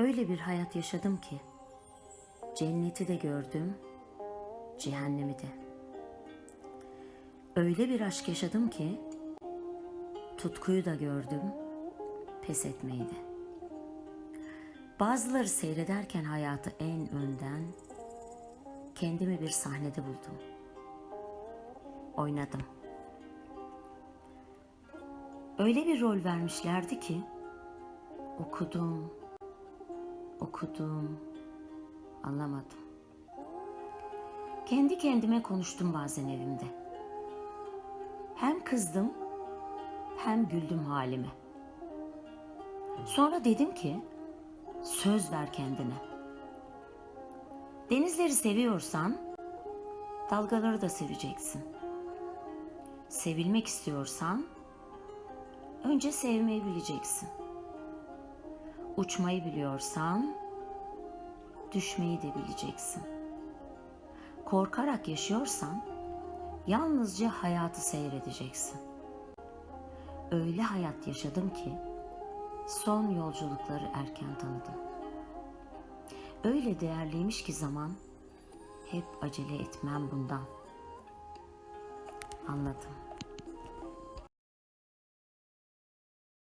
Öyle bir hayat yaşadım ki cenneti de gördüm, cehennemi de. Öyle bir aşk yaşadım ki tutkuyu da gördüm, pes etmeyi de. Bazıları seyrederken hayatı en önden kendimi bir sahnede buldum. Oynadım. Öyle bir rol vermişlerdi ki okudum, okudum, anlamadım. Kendi kendime konuştum bazen evimde. Hem kızdım hem güldüm halime. Sonra dedim ki söz ver kendine. Denizleri seviyorsan dalgaları da seveceksin. Sevilmek istiyorsan önce sevmeyi bileceksin. Uçmayı biliyorsan düşmeyi de bileceksin. Korkarak yaşıyorsan yalnızca hayatı seyredeceksin. Öyle hayat yaşadım ki son yolculukları erken tanıdım. Öyle değerliymiş ki zaman hep acele etmem bundan. Anladım.